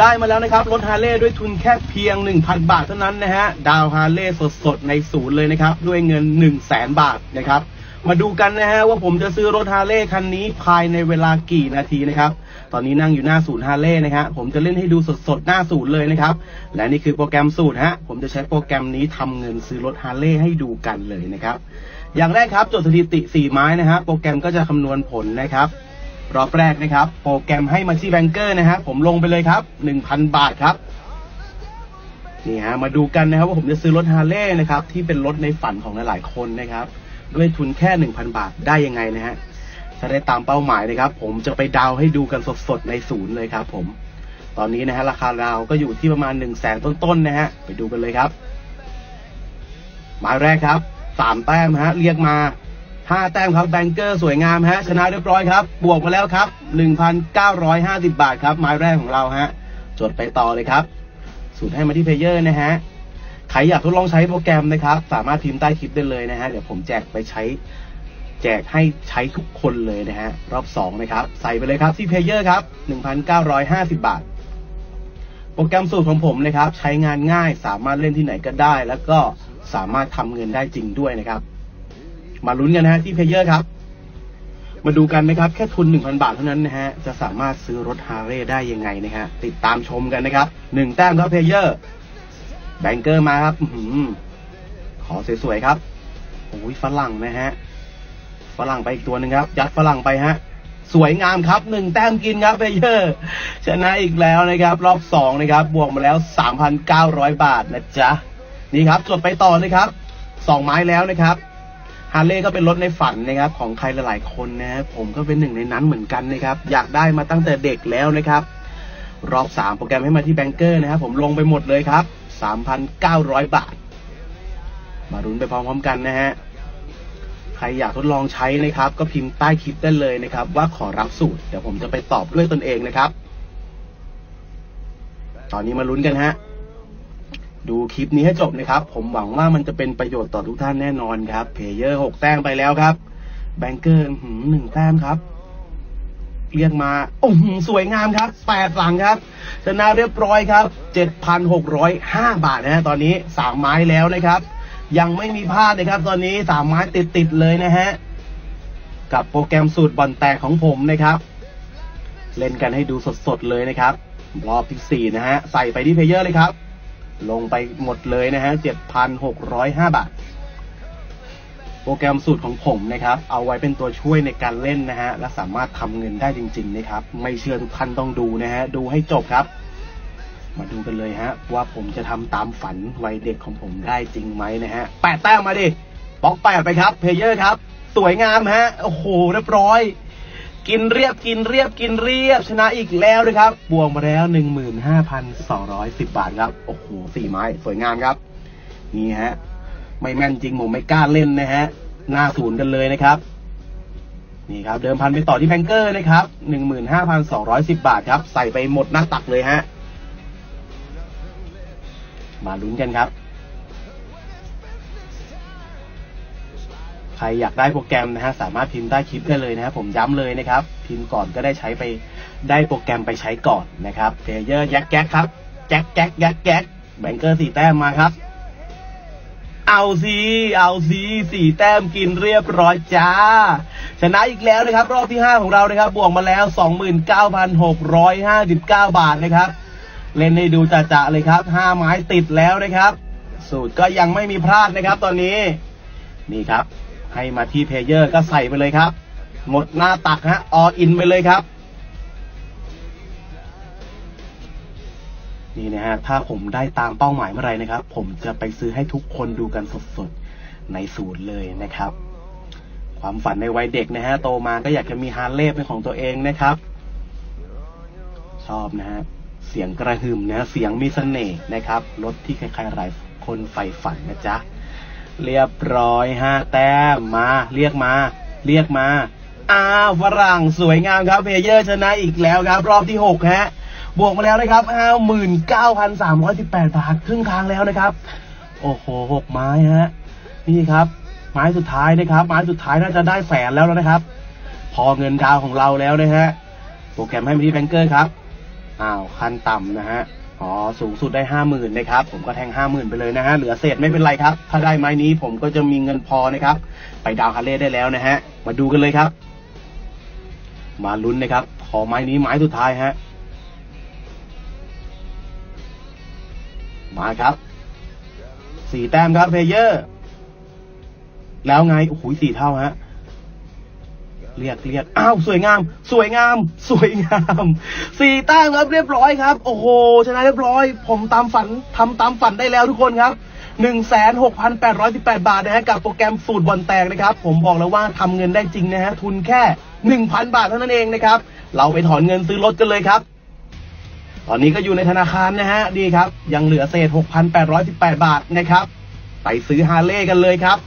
ได้มาแล้วนะครับ รถฮาร์เลย์ด้วยทุนแค่เพียง 1,000 บาทเท่านั้นนะฮะ ดาวฮาร์เลย์สดๆ ในศูนย์เลยนะครับ ด้วยเงิน 1 0 0 0 0แสนบาทนะครับ มาดูกันนะฮะว่าผมจะซื้อรถฮาร์เลย์คันนี้ภายในเวลากี่นาทีนะครับ ตอนนี้นั่งอยู่หน้าศูนย์ฮาร์เลย์นะครับผมจะเล่นให้ดูสดๆ หน้าศูนย์เลยนะครับ และนี่คือโปรแกรมสูตรฮะ ผมจะใช้โปรแกรมนี้ทำเงินซื้อรถฮาร์เลย์ให้ดูกันเลยนะครับ อย่างแรกครับจดสถิติ 4 ไม้นะฮะ โปรแกรมก็จะคำนวณผลนะครับ รอบแรกนะครับ โปรแกรมให้มาที่แบงเกอร์นะฮะผมลงไปเลยครับ 1,000 บาทครับ นี่ฮะมาดูกันนะครับว่าผมจะซื้อรถฮาร์เลย์นะครับ ที่เป็นรถในฝันของหลายๆคนนะครับ ด้วยทุนแค่ 1,000 บาทได้ยังไงนะฮะถ้าได้ตามเป้าหมายนะครับ ผมจะไปดาวให้ดูกันสดๆในศูนย์เลยครับ ผม ตอนนี้นะฮะราคาดาวก็อยู่ที่ประมาณ1 0 0 0 0แสนต้นๆนะฮะไปดูกันเลยครับ หมายแรกครับสามแต้มฮะเรียกมา ห้าแต้มครับแบงเกอร์สวยงามฮะชนะเรียบร้อยครับ บวกมาแล้วครับหนึ่งพันเก้าร้อยห้าสิบาทครับหมายแรกของเราฮะจดไปต่อเลยครับ สูตรให้มาที่เพเยอร์นะฮะใครอยากทดลองใช้โปรแกรมนะครับ สามารถพิมพ์ใต้คลิปได้เลยนะฮะเดี๋ยวผมแจกไปใช้ แจกให้ใช้ทุกคนเลยนะฮะรอบสองนะครับ ใส่ไปเลยครับที่เพเยอร์ครับหนึ่งพันเก้าร้อยห้าสิบาท โปรแกรมสูตรของผมนะครับ ใช้งานง่ายสามารถเล่นที่ไหนก็ได้ แล้วก็สามารถทำเงินได้จริงด้วยนะครับ มาลุ้นกันนะฮะที่เพเยอร์ครับ มาดูกันนะครับ แค่ทุน 1,000 บาทเท่านั้นนะฮะ จะสามารถซื้อรถฮาร์เรย์ได้ยังไงนะฮะ ติดตามชมกันนะครับหนึ่งแต้มครับเพเยอร์แบงเกอร์มาครับอขอสวยๆครับโอ้ยฝรั่งนะฮะฝรั่งไปอีกตัวหนึ่งครับ ยัดฝรั่งไปฮะ สวยงามครับหนึ่งแต้มกินครับเพเยอร์ชนะอีกแล้วนะครับ รอบสองนะครับ บวกมาแล้ว3,900บาทนะจ๊ะ นี่ครับจดไปต่อนะครับสองไม้แล้วนะครับ ฮาร์เลย์ก็เป็นรถในฝันนะครับของใครหลายๆคนนะผมก็เป็นหนึ่งในนั้นเหมือนกันนะครับอยากได้มาตั้งแต่เด็กแล้วนะครับ รอบสามโปรแกรมให้มาที่แบงเกอร์นะครับผมลงไปหมดเลยครับ 3,900 บาท มารุ้นไปพร้อมๆกันนะฮะใครอยากทดลองใช้นะครับ ก็พิมพ์ใต้คลิปได้เลยนะครับ ว่าขอรับสูตรเดี๋ยวผมจะไปตอบด้วยตนเองนะครับ ตอนนี้มาลุ้นกันฮะ ดูคลิปนี้ให้จบนะครับ ผมหวังว่ามันจะเป็นประโยชน์ต่อทุกท่านแน่นอนครับเพเยอร์หกแต้มไปแล้วครับ แบงเกอร์หนึ่งแต้มครับ เรียกมาโอ้โหสวยงามครับแปดหลังครับชนะเรียบร้อยครับเจ็ดพันหกร้อยห้าบาทนะฮะตอนนี้สามไม้แล้วนะครับ ยังไม่มีพลาดนะครับ ตอนนี้สามไม้ติดติดเลยนะฮะกับโปรแกรมสูตรบอลแตกของผมนะครับ เล่นกันให้ดูสดๆเลยนะครับ รอบที่สี่นะฮะใส่ไปที่เพเยอร์เลยครับ ลงไปหมดเลยนะฮะเจ็ดพันหกร้อยห้าบาท โปรแกรมสูตรของผมนะครับ เอาไว้เป็นตัวช่วยในการเล่นนะฮะ และสามารถทำเงินได้จริง ๆ นะครับ ไม่เชื่อทุกท่านต้องดูนะฮะ ดูให้จบครับ มาดูกันเลยฮะ ว่าผมจะทำตามฝันวัยเด็กของผมได้จริงไหมนะฮะแปดแต้มมาดิป๊อกแปดไปครับ เพลเยอร์ครับ สวยงามฮะ โอ้โห เรียบร้อย กินเรียบกินเรียบกินเรียบชนะอีกแล้วนะครับ บวกมาแล้วหนึ่งหมื่นห้าพันสองร้อยสิบบาทครับ โอ้โหสี่ไม้ สวยงามครับ นี่ฮะ ไม่แม่นจริงผมไม่กล้าเล่นนะฮะ หน้าศูนย์กันเลยนะครับ นี่ครับ เดิมพันไปต่อที่แบงเกอร์นะครับหนึ่งหมื่นห้าพันสองร้อยสิบบาทครับ ใส่ไปหมดหน้าตักเลยฮะ มาลุ้นกันครับ ใครอยากได้โปรแกรมนะฮะสามารถพิมพ์ใต้คลิปได้เลยนะครับผมย้ำเลยนะครับ พิมพ์ก่อนก็ได้ใช้ไปได้โปรแกรมไปใช้ก่อนนะครับเพลเยอร์แจ็คแก๊กครับแจ็คแก๊กแจ็คแก๊กแบงเกอร์สี่แต้มมาครับ เอาสิเอาสิสี่แต้มกินเรียบร้อยจ้า ชนะอีกแล้วนะครับ รอบที่ห้าของเรานะครับ บวกมาแล้วสองหมื่นเก้าพันหกร้อยห้าสิบเก้าบาทนะครับ เล่นให้ดูจะๆเลยครับห้าไม้ติดแล้วนะครับ สูตรก็ยังไม่มีพลาดนะครับ ตอนนี้ นี่ครับ ให้มาที่เพลเยอร์ก็ใส่ไปเลยครับ หมดหน้าตักฮะออินไปเลยครับ นี่นะฮะ ถ้าผมได้ตามเป้าหมายเมื่อไรนะครับ ผมจะไปซื้อให้ทุกคนดูกันสดๆ ในศูนย์เลยนะครับ ความฝันในวัยเด็กนะฮะ โตมาก็อยากจะมีฮาร์เลย์เป็นของตัวเองนะครับ ชอบนะฮะ เสียงกระหึ่มนะฮะเสียงมีเสน่ห์นะครับ รถที่ใครๆหลายคนใฝ่ฝันนะจ๊ะ เรียบร้อยห้าแต้มมา เรียกมา เรียกมาอ้าวฝรั่งสวยงามครับเพลเยอร์ชนะอีกแล้วครับ รอบที่หกฮะ บวกมาแล้วนะครับห้าหมื่นเก้าพันสามร้อยสิบแปดบาทครึ่งทางแล้วนะครับ โอ้โหหกไม้ฮะ นี่ครับ ไม้สุดท้ายนะครับ ไม้สุดท้ายน่าจะได้แสนแล้วนะครับ พอเงินดาวของเราแล้วนะฮะ โปรแกรมให้มาที่แบงเกอร์ครับ อ้าวขั้นต่ำนะฮะ อ๋อสูงสุดได้ห้าหมื่นนะครับ ผมก็แทงห้าหมื่นไปเลยนะฮะเหลือเศษไม่เป็นไรครับ ถ้าได้ไม้นี้ผมก็จะมีเงินพอนะครับ ไปดาวฮาร์เลย์ได้แล้วนะฮะ มาดูกันเลยครับ มาลุ้นนะครับ ขอไม้นี้ไม้สุดท้ายฮะ มาครับสี่แต้มครับเพเยอร์ แล้วไงโอ้โหสี่เท่าฮะ เรียกเรียกอ้าวสวยงาม สวยงาม สวยงามสี่แต้มครับเรียบร้อยครับ โอ้โหชนะเรียบร้อย ผมตามฝันทำตามฝันได้แล้วทุกคนครับหนึ่งแสนหกพันแปดร้อยสิบแปดบาทนะฮะกับโปรแกรมสูตรบอลแตกนะครับ ผมบอกแล้วว่าทำเงินได้จริงนะฮะทุนแค่หนึ่งพันบาทเท่านั้นเองนะครับ เราไปถอนเงินซื้อรถกันเลยครับ ตอนนี้ก็อยู่ในธนาคารนะฮะดีครับ ยังเหลือเศษ 6,818 บาทนะครับ ไปซื้อฮาร์เลย์กันเลยครับ